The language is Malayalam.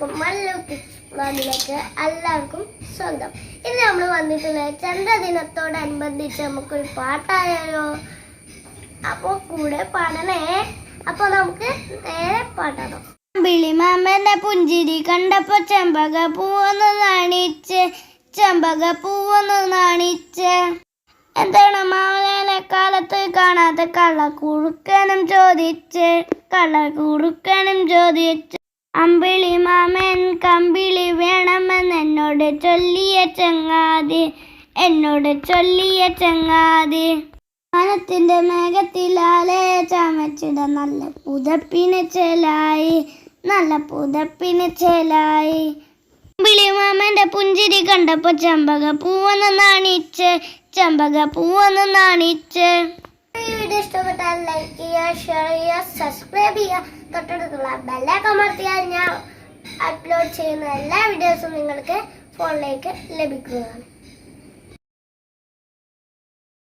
എല്ലാവർക്കും മല്ലു വ്ളോഗിലേക്ക് എല്ലാവർക്കും സ്വന്തം. ഇത് നമ്മൾ വന്നിട്ടുള്ളത് ചന്ദ്രദിനത്തോടനുബന്ധിച്ച് നമുക്കൊരു പാട്ടായാലോ? അപ്പോൾ കൂടെ പാടണേ. അപ്പോൾ നമുക്ക് നേരെ പാടാം. ബിളിമാമന്റെ പുഞ്ചിരി കണ്ടപ്പോ ചെമ്പക പൂവൊന്ന് നാണിച്ച് ചെമ്പക പൂവൊന്ന് നാണിച്ച്. എന്താണ് മാമനെ കാലത്ത് കാണാത്ത കള്ളക്കുറുക്കനും ചോദിച്ച് കള്ളക്കുറുക്കനും ചോദിച്ച്. അമ്പിളി മാമൻ കമ്പിളി വേണമെന്ന് എന്നോട് ചൊല്ലിയ ചങ്ങാതി എന്നോട് ചൊല്ലിയ ചങ്ങാതി. മാനത്തിന്റെ മേഘത്തിലാലെ ചമച്ചിട നല്ല പുതപ്പിന് ചേലായി നല്ല പുതപ്പിന് ചേലായി. മാമന്റെ പുഞ്ചിരി കണ്ടപ്പോ ചമ്പക പൂവെന്ന് നാണിച്ച് ചമ്പക പൂവെന്ന് നാണിച്ച്. വീഡിയോ ഇഷ്ടപ്പെട്ടാൽ ലൈക്ക് ചെയ്യുക ഷെയർ ചെയ്യുക സബ്സ്ക്രൈബ് ചെയ്യുക. തൊട്ടടുത്തുള്ള ബെല്ലൊക്കെ അമർത്തിയാൽ ഞാൻ അപ്ലോഡ് ചെയ്യുന്ന എല്ലാ വീഡിയോസും നിങ്ങൾക്ക് ഫോണിലേക്ക് ലഭിക്കുന്നതാണ്.